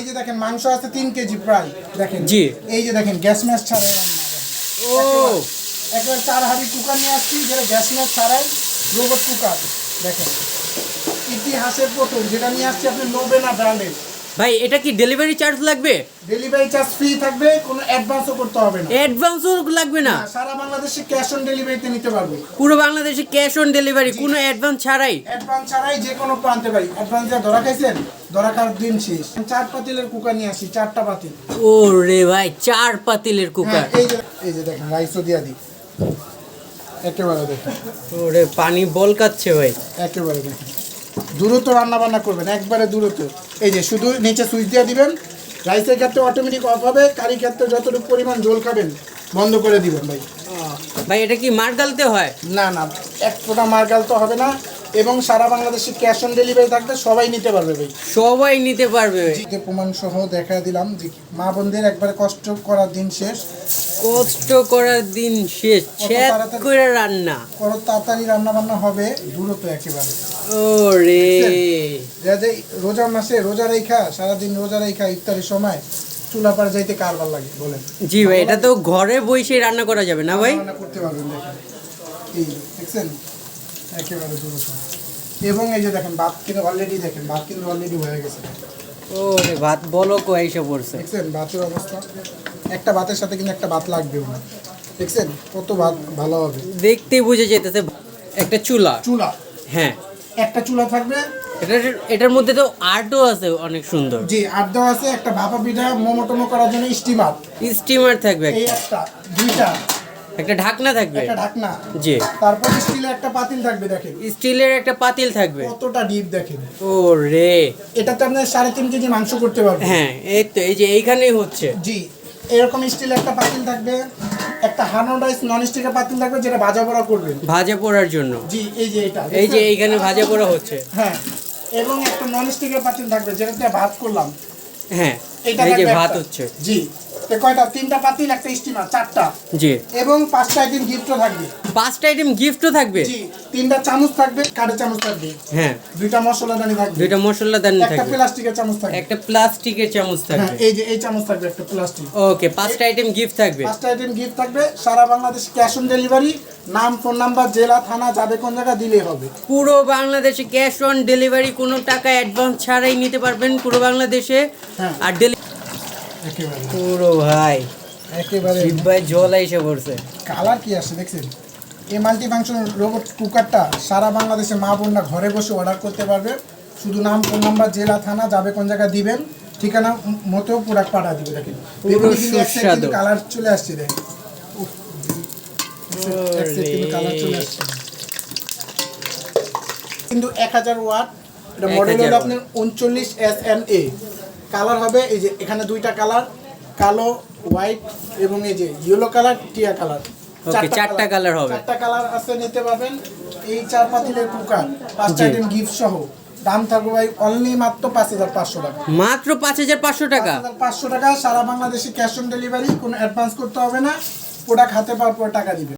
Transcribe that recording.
এই যে দেখেন মাংস আছে তিন কেজি প্রায় দেখেন। জি। এই যে দেখেন গ্যাস ম্যাচ ছাড়াই ও। একবার চার হাড়ি কুকার নিয়ে আসছি যেটা গ্যাস ম্যাচ ছাড়াই রোবট কুকার দেখেন। ইতিহাসের প্রথম যেটা নিয়ে আসছি আপনি নোবেনা ব্র্যান্ডের ভাই এটা কি ডেলিভারি চার্জ লাগবে? ডেলিভারি চার্জ ফ্রি থাকবে কোনো অ্যাডভান্সও করতে হবে না। অ্যাডভান্সও লাগবে না? সারা বাংলাদেশে ক্যাশ অন ডেলিভারিতে নিতে পারবে। পুরো বাংলাদেশে ক্যাশ অন ডেলিভারি কোনো অ্যাডভান্স ছাড়াই? অ্যাডভান্স ছাড়াই যে কোনো প্রান্তে পারি অ্যাডভান্স যা ধরা খাইছেন? খাওয়ার দিন শেষ। চার পাতিলের কুকার নিয়ে আসি চারটা পাতিল। ও রে ভাই চার পাতিলের কুকার। হ্যাঁ, এই যে এই যে দেখেন রাইসও দিয়া দিই। একেবারে দেখেন। ওরে পানি বলকাচ্ছে ভাই। একেবারে দেখেন। দ্রুত রান্না বান্না করবেন একবারে দ্রুত। এই যে শুধু নিচে সুইচ দিয়ে দিবেন রাইসের ক্ষেত্রে অটোমেটিক অফ হবে কারি ক্ষেত্রে যতটুকু পরিমাণ জল খাবেন বন্ধ করে দিবেন ভাই। ভাই এটা কি মার গালতে হয়? না না এক ফোঁটা মার্গাল তো হবে না এবং সারা বাংলাদেশে ক্যাশ অন ডেলিভারি থাকবে সবাই নিতে পারবে ভাই। সবাই নিতে পারবে প্রমাণ সহ দেখা দিলাম যে মা বোনদের একবার কষ্ট করার দিন শেষ। কষ্ট করার দিন শেষ। ছেদ করে রান্না। বড় তাড়াতাড়ি রান্না বান্না হবে দ্রুত একেবারে। ওরে। যা রোজা মাসে রোজা রেখা সারাদিন রোজা রেখা ইফতারির সময় চুলা পাড়ে যাইতে কার ভালো লাগে বলেন? জি ভাই এটা তো ঘরে বসে রান্না করা যাবে না ভাই? রান্না করতে পারবেন দেখেন। এই দেখছেন? একেবারে দ্রুত এবং এই যে দেখেন ভাত কিন্তু অলরেডি দেখেন ভাত কিন্তু অলরেডি হয়ে গেছে। ও রে ভাত বলো কো এসে পড়ছে। দেখছেন ভাতের অবস্থা। একটা ভাতের সাথে কিন্তু একটা ভাত লাগবে না। দেখছেন কত ভাত ভালো হবে। দেখতেই বুঝে যেতেছে একটা চুলা। চুলা। হ্যাঁ। একটা চুলা থাকবে। এটা এটার মধ্যে তো আর্টও আছে অনেক সুন্দর। জি আর দেওয়া আছে একটা ভাপা পিঠা মোমো টোমো করার জন্য স্টিমার স্টিমার থাকবে। এই। একটা দুইটা। একটা ঢাকনা থাকবে। একটা ঢাকনা। জি। তারপর স্টিলের একটা পাতিল থাকবে দেখেন। স্টিলের একটা পাতিল থাকবে। কতটা ডিপ দেখেন। ও রে এটাতে আপনি সাড়ে তিন কেজি মাংস করতে পারবেন। হ্যাঁ এই তো এই যে এইখানেই হচ্ছে। জি এরকম স্টিলের একটা পাতিল থাকবে। একটা হানোডাইস নন স্টিকের পাতিল থাকবে যেটা ভাজা পোড়া করবেন। ভাজা পোড়ার জন্য। জি এই যে এটা এই যে এইখানে ভাজা পোড়া হচ্ছে। হ্যাঁ এবং একটা নন স্টিকের পাতিল থাকবে যেটাতে ভাত করলাম। হ্যাঁ এই যে ভাত হচ্ছে। জি কয়টা? তিনটা পাতিল একটা স্টিমার চারটা। জি। এবং পাঁচটা আইটেম গিফটও থাকবে। পাঁচটা আইটেম গিফটও থাকবে? জি তিনটা চামচ থাকবে কাঠের চামচ থাকবে। হ্যাঁ। দুইটা মশলাদানি থাকবে। দুইটা মশলা দানি একটা প্লাস্টিকের চামচ থাকবে। একটা প্লাস্টিকের চামচ থাকবে। এই যে এই চামচ থাকবে একটা প্লাস্টিক ওকে পাঁচটা আইটেম গিফট থাকবে। পাঁচটা আইটেম গিফট থাকবে। সারা বাংলাদেশ ক্যাশ অন ডেলিভারি নাম ফোন নাম্বার জেলা থানা যাবে কোন জায়গা দিলেই হবে। পুরো বাংলাদেশে ক্যাশ অন ডেলিভারি কোনো টাকা অ্যাডভান্স ছাড়াই নিতে পারবেন পুরো বাংলাদেশে। হ্যাঁ। আর পুরো ভাই। একেবারে। ভাই জল এসে পড়ছে। কালার কি আসে দেখছেন? এই মাল্টি ফাংশন রোবট কুকারটা সারা বাংলাদেশে মা বোনরা ঘরে বসে অর্ডার করতে পারবে। শুধু নাম ফোন নাম্বার জেলা থানা যাবে কোন জায়গায় দিবেন ঠিকানা ম- মতেও প্রোডাক্ট পাঠা দিবে দেখেন। কালার চলে আসছে কিন্তু কালার চলে আসছে। কিন্তু এক হাজার ওয়াট এটা মডেল হলো আপনার উনচল্লিশ এস এন এ কালার হবে এই যে এখানে দুইটা কালার কালো হোয়াইট এবং এই যে ইয়েলো কালার টিয়া কালার। চারটা colour হবে। চারটা কালার আছে নিতে পারবেন। এই চার পাতিলের কুকার পাঁচটা আইটেম গিফট সহ। দাম থাকবে ভাই অনলি মাত্র পাঁচ হাজার পাঁচশো টাকা। মাত্র পাঁচ হাজার পাঁচশো টাকা? পাঁচশো টাকা সারা বাংলাদেশে ক্যাশ অন ডেলিভারি কোনো অ্যাডভান্স করতে হবে না। প্রোডাক্ট হাতে পাওয়ার পর টাকা দিবে।